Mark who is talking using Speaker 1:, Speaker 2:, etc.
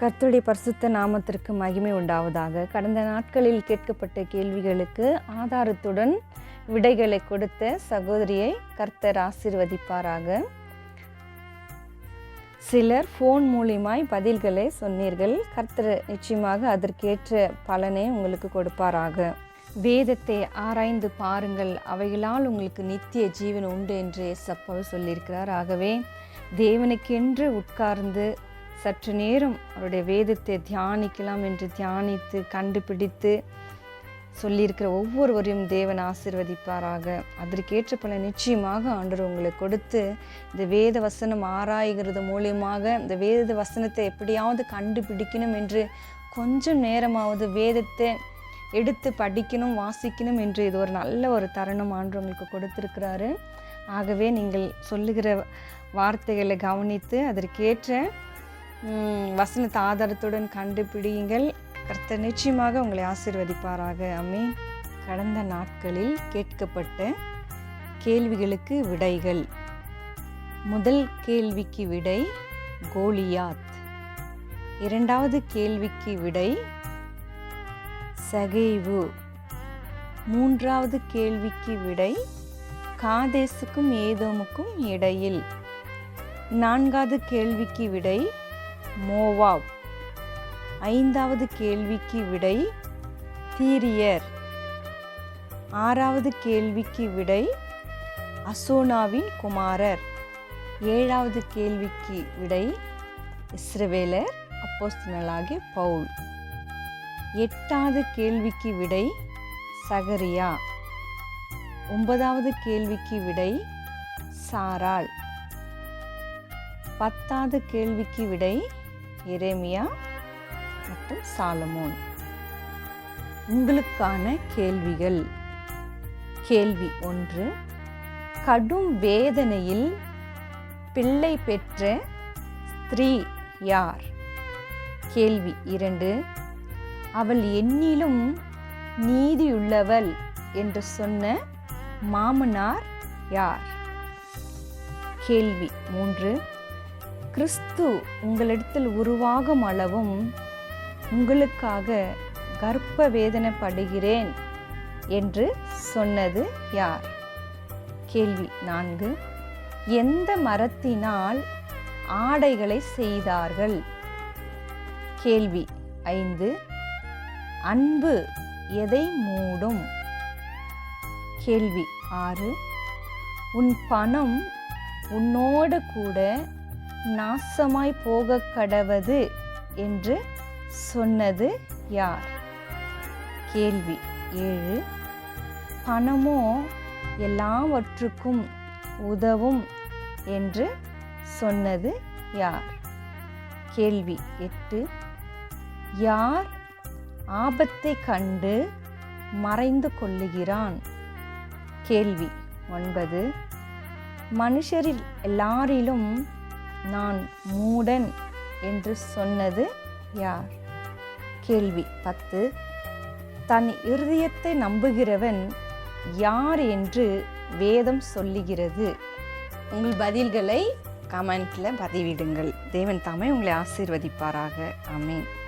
Speaker 1: கர்த்தருடைய பரிசுத்த நாமத்திற்கு மகிமை உண்டாவதாக. கடந்த நாட்களில் கேட்கப்பட்ட கேள்விகளுக்கு ஆதாரத்துடன் விடைகளை கொடுத்த சகோதரியை கர்த்தர் ஆசிர்வதிப்பாராக. சிலர் ஃபோன் மூலியமாய் பதில்களை சொன்னீர்கள். கர்த்தர் நிச்சயமாக அதற்கேற்ற பலனை உங்களுக்கு கொடுப்பாராக. வேதத்தை ஆராய்ந்து பாருங்கள். அவைகளால் உங்களுக்கு நித்திய ஜீவன் உண்டு என்று சப்பாவை சொல்லியிருக்கிறார். ஆகவே தேவனுக்கென்று உட்கார்ந்து சற்று நேரம் அவருடைய வேதத்தை தியானிக்கலாம் என்று தியானித்து கண்டுபிடித்து சொல்லியிருக்கிற ஒவ்வொருவரையும் தேவன் ஆசிர்வதிப்பாராக. அதற்கேற்ற பல நிச்சயமாக ஆண்டவர் உங்களை கொடுத்து இந்த வேத வசனம் ஆராய்கிறது மூலியமாக இந்த வேத வசனத்தை எப்படியாவது கண்டுபிடிக்கணும் என்று கொஞ்சம் நேரமாவது வேதத்தை எடுத்து படிக்கணும் வாசிக்கணும் என்று இது ஒரு நல்ல ஒரு தருணம் ஆண்டு உங்களுக்கு கொடுத்துருக்கிறாரு. ஆகவே நீங்கள் சொல்லுகிற வார்த்தைகளை கவனித்து அதற்கேற்ற வசனத்தை ஆதாரத்துடன் கண்டுபிடியுங்கள். கர்த்த நிச்சயமாக உங்களை ஆசிர்வதிப்பாராக. அம்மே கடந்த நாட்களில் கேட்கப்பட்ட கேள்விகளுக்கு விடைகள். முதல் கேள்விக்கு விடை கோலியாத். இரண்டாவது கேள்விக்கு விடை சகைவு. மூன்றாவது கேள்விக்கு விடை காதேசுக்கும் ஏதோமுக்கும் இடையில். நான்காவது கேள்விக்கு விடை மோவாப். ஐந்தாவது கேள்விக்கு விடை தீரியர். ஆறாவது கேள்விக்கு விடை அசோனாவின் குமாரர். ஏழாவது கேள்விக்கு விடை இஸ்ரவேலர் அப்போஸ்தலனாகிய பவுல். எட்டாவது கேள்விக்கு விடை சகரியா. ஒன்பதாவது கேள்விக்கு விடை சாராள். பத்தாவது கேள்விக்கு விடை எரேமியா மற்றும் சாலமோன். உங்களுக்கான கேள்விகள். கேள்வி ஒன்று கடும் வேதனையில் பிள்ளை பெற்ற ஸ்திரீ யார்? கேள்வி இரண்டு அவள் என்னிலும் நீதியுள்ளவள் என்று சொன்ன மாமனார் யார்? கேள்வி மூன்று கிறிஸ்து உங்களிடத்தில் உருவாகும் அளவும் உங்களுக்காக கர்ப்ப வேதனைப்படுகிறேன் என்று சொன்னது யார்? கேள்வி நான்கு. எந்த மரத்தினால் ஆடைகளை செய்தார்கள்? கேள்வி ஐந்து. அன்பு எதை மூடும்? கேள்வி ஆறு. உன் பணம் உன்னோடு கூட நாசமாய் போக கடவது என்று சொன்னது யார்? கேள்வி ஏழு. பணமோ எல்லாவற்றுக்கும் உதவும் என்று சொன்னது யார்? கேள்வி எட்டு. யார் ஆபத்தை கண்டு மறைந்து கொள்ளுகிறான்? கேள்வி ஒன்பது. மனுஷரில் எல்லாரிலும் நான் மூடன் என்று சொன்னது யார்? கேள்வி பத்து. தன் இருதயத்தை நம்புகிறவன் யார் என்று வேதம் சொல்லுகிறது. உங்கள் பதில்களை கமெண்ட்ல பதிவிடுங்கள். தேவன் தாமே உங்களை ஆசீர்வதிப்பாராக. ஆமென்.